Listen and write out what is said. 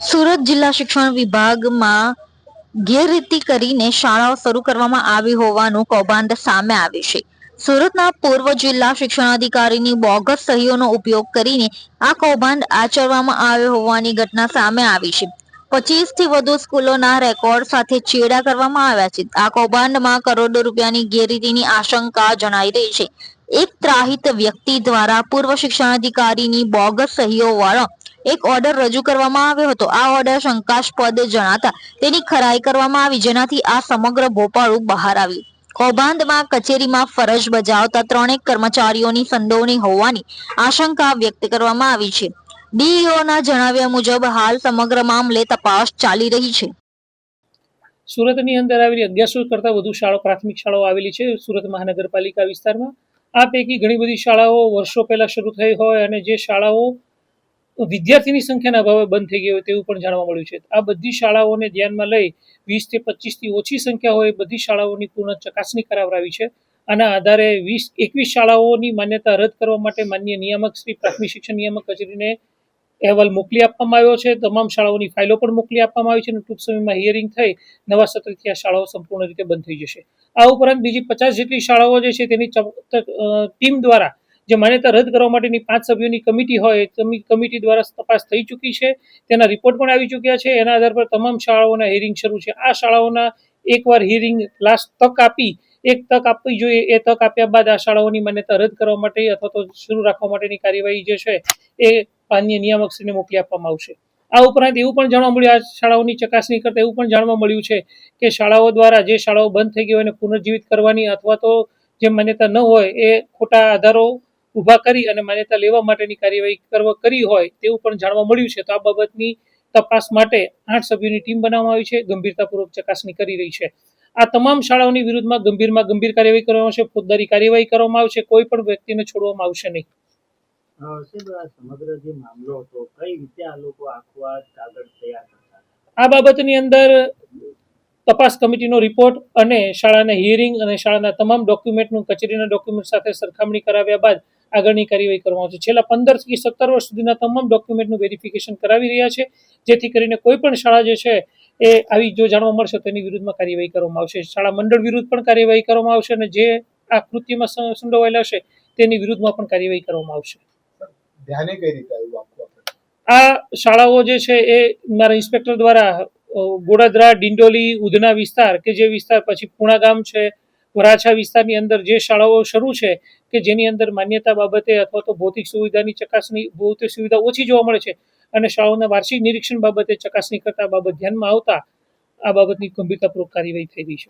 સુરત જિલ્લા શિક્ષણ વિભાગમાં ગેરરીતિ કરીને શાળાઓ શરૂ કરવામાં આવી હોવાનું કૌભાંડ સામે આવ્યું છે. સુરતના પૂર્વ જિલ્લા શિક્ષણાધિકારીની બોગસ સહીઓનો ઉપયોગ કરીને આ કૌભાંડ આચરવામાં આવ્યો હોવાની ઘટના સામે આવી છે. પચીસથી વધુ સ્કૂલોના રેકોર્ડ સાથે ચેડા કરવામાં આવ્યા છે. આ કૌભાંડમાં કરોડો રૂપિયાની ગેરરીતિની આશંકા જણાઈ રહી છે. એક ત્રાહિત વ્યક્તિ દ્વારા પૂર્વ શિક્ષણાધિકારીની બોગસ સહીઓ વાળો એક ઓર્ડર રજૂ કરવામાં આવ્યો હતો. આ ઓર્ડર શંકાસ્પદ જણાતા તેની ખરાઈ કરવામાં આવી, જેનાથી આ સમગ્ર ભોપાળું બહાર આવ્યું. કૌભાંડમાં, કચેરીમાં ફરજ બજાવતા ત્રણેક કર્મચારીઓની સંડોવણી હોવાની આશંકા વ્યક્ત કરવામાં આવી છે. ડીઈઓના જણાવ્યા મુજબ હાલ સમગ્ર મામલે તપાસ ચાલી રહી છે. સુરતની અંદર આવેલી અગિયારસો કરતાં વધુ શાળાઓ, પ્રાથમિક શાળાઓ આવેલી છે. સુરત મહાનગરપાલિકા વિસ્તારમાં આ પૈકી ઘણી બધી શાળાઓ વર્ષો પહેલાં શરૂ થઈ હોય અને જે શાળાઓ વિદ્યાર્થીની સંખ્યાના અભાવે બંધ થઈ ગઈ હોય તેવું પણ જાણવા મળ્યું છે. આ બધી શાળાઓને ધ્યાનમાં લઈ વીસથી પચીસથી ઓછી સંખ્યા હોય બધી શાળાઓની પૂર્ણ ચકાસણી કરાવરાવી છે. આના આધારે વીસ, એકવીસ શાળાઓની માન્યતા રદ કરવા માટે માન્ય નિયામક શ્રી પ્રાથમિક શિક્ષણ નિયામક કચેરીને અહેવાલ મોકલી આપવામાં આવ્યો છે. તમામ શાળાઓની ફાઇલો પણ મોકલી આપવામાં આવી છે અને ટૂંક સમયમાં હિયરિંગ થઈ નવા સત્રથી આ શાળાઓ સંપૂર્ણ રીતે બંધ થઈ જશે. આ ઉપરાંત બીજી પચાસ જેટલી શાળાઓ જે છે તેની ટીમ દ્વારા જે માન્યતા રદ કરવા માટેની પાંચ સભ્યોની કમિટી હોય કમિટી દ્વારા તપાસ થઈ ચૂકી છે. તેના રિપોર્ટ પણ આવી ચૂક્યા છે. એના આધાર પર તમામ શાળાઓના હિયરિંગ શરૂ છે. આ શાળાઓના એકવાર હિયરિંગ લાસ્ટ તક આપી, એક તક આપવી જોઈએ. એ તક આપ્યા બાદ આ શાળાઓની માન્યતા રદ કરવા માટે અથવા તો શરૂ રાખવા માટેની કાર્યવાહી જે છે, એ માન્ય નિયામકશ્રીને મોકલી આપવામાં આવશે. આ ઉપરાંત એવું પણ જાણવા મળ્યું, આ શાળાઓની ચકાસણી કરતા એવું પણ જાણવા મળ્યું છે કે શાળાઓ દ્વારા જે શાળાઓ બંધ થઈ ગઈ હોય એને પુનર્જીવિત કરવાની અથવા તો જે માન્યતા ન હોય, એ ખોટા આધારો ઊભા કરી અને માન્યતા લેવા માટેની કાર્યવાહી કરવા કરી હોય તેવું પણ જાણવા મળ્યું છે. તો આ બાબતની તપાસ માટે આઠ સભ્યોની ટીમ બનાવવામાં આવી છે. ગંભીરતાપૂર્વક ચકાસણી કરી રહી છે. આ તમામ શાળાઓની વિરુદ્ધમાં ગંભીરમાં ગંભીર કાર્યવાહી કરવામાં આવશે. ફોજદારી કાર્યવાહી કરવામાં આવશે. કોઈ પણ વ્યક્તિને છોડવામાં આવશે નહીં. અ, સાહેબ આ સમગ્ર જે મામલો હતો કઈ રીતે આ લોકો આખું આ કાગળ તૈયાર કરતા આ બાબતની અંદર તપાસ કમિટીનો રિપોર્ટ અને શાળાના હિયરિંગ અને શાળાના તમામ ડોક્યુમેન્ટનું કચેરીના ડોક્યુમેન્ટ સાથે સરખામણી કરાવ્યા બાદ આગળની કાર્યવાહી કરવામાં આવશે. છેલ્લા પંદરથી સત્તર વર્ષ સુધીના તમામ ડોક્યુમેન્ટનું વેરિફિકેશન કરાવી રહ્યા છે જેથી કરીને કોઈ પણ શાળા જે છે એ આવી જો જાણવા મળશે તો એની વિરુદ્ધમાં કાર્યવાહી કરવામાં આવશે. શાળા મંડળ વિરુદ્ધ પણ કાર્યવાહી કરવામાં આવશે અને જે આ કૃત્યમાં સંડોવાયેલા હશે તેની વિરુદ્ધમાં પણ કાર્યવાહી કરવામાં આવશે. ધ્યાને કઈ રીતે આવ્યું આ શાળાઓ જે છે એ મારા ઇન્સ્પેક્ટર દ્વારા ગોડાદરા ડિંડોલી ઉધના વિસ્તાર કે જે વિસ્તાર પછી પૂણા ગામ છે વરાછા વિસ્તારની અંદર જે શાળાઓ શરૂ છે કે જેની અંદર માન્યતા બાબતે અથવા તો ભૌતિક સુવિધાની ચકાસણી, ભૌતિક સુવિધા ઓછી જોવા મળે છે અને શાળાઓના વાર્ષિક નિરીક્ષણ બાબતે ચકાસણી કરતા બાબત ધ્યાનમાં આવતા આ બાબતની ગંભીરતાપૂર્વક કાર્યવાહી થઈ રહી છે.